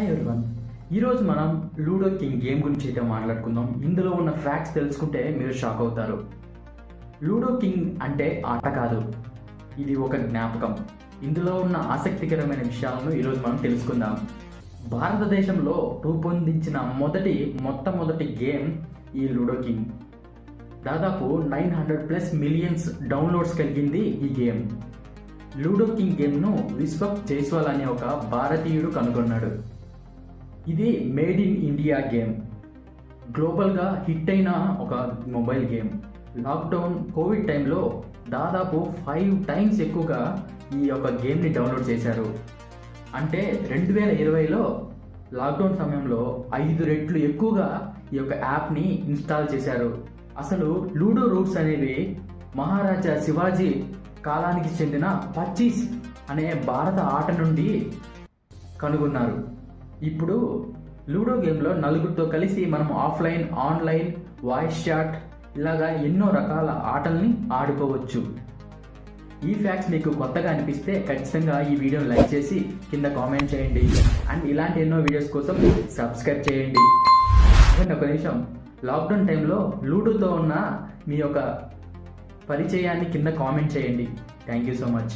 Hi everyone ఈరోజు మనం ludo king game గురించి అయితే మాట్లాడుకుందాం. ఇందులో ఉన్న ఫ్యాక్ట్స్ తెలుసుకుంటే మీరు షాక్ అవుతారు. లూడో కింగ్ అంటే ఆట కాదు. ఇది ఒక జ్ఞాపకం. ఇందులో ఉన్న ఆసక్తికరమైన విషయాలను ఈరోజు మనం తెలుసుకుందాం. భారతదేశంలో రూపొందించిన మొదటి మొట్టమొదటి గేమ్ ఈ లూడో కింగ్. దాదాపు nine hundred plus millions downloads కలిగింది ఈ గేమ్. లూడో కింగ్ గేమ్ను విశ్వక్ జైస్వాల్ అనే ఒక భారతీయుడు కనుగొన్నాడు. ఇది మేడ్ ఇన్ ఇండియా గేమ్. గ్లోబల్గా హిట్ అయిన ఒక మొబైల్ గేమ్. లాక్డౌన్ కోవిడ్ టైంలో దాదాపు ఫైవ్ టైమ్స్ ఎక్కువగా ఈ యొక్క గేమ్ని డౌన్లోడ్ చేశారు. అంటే రెండు వేల ఇరవైలో లాక్డౌన్ సమయంలో ఐదు రెట్లు ఎక్కువగా ఈ యొక్క యాప్ని ఇన్స్టాల్ చేశారు. అసలు లూడో రూట్స్ అనేవి మహారాజా శివాజీ కాలానికి చెందిన పచ్చీస్ అనే భారత ఆట నుండి కనుగొన్నారు. ఇప్పుడు లూడో గేమ్లో నలుగురితో కలిసి మనం ఆఫ్లైన్ ఆన్లైన్ వాయిస్ చాట్ ఇలాగా ఎన్నో రకాల ఆటల్ని ఆడుకోవచ్చు. ఈ ఫ్యాక్ట్స్ మీకు కొత్తగా అనిపిస్తే ఖచ్చితంగా ఈ వీడియోని లైక్ చేసి కింద కామెంట్ చేయండి. అండ్ ఇలాంటి ఎన్నో వీడియోస్ కోసం సబ్స్క్రైబ్ చేయండి. అండ్ ఒక నిమిషం లాక్డౌన్ టైంలో లూడోతో ఉన్న మీ యొక్క పరిచయాన్ని కింద కామెంట్ చేయండి. Thank you so much.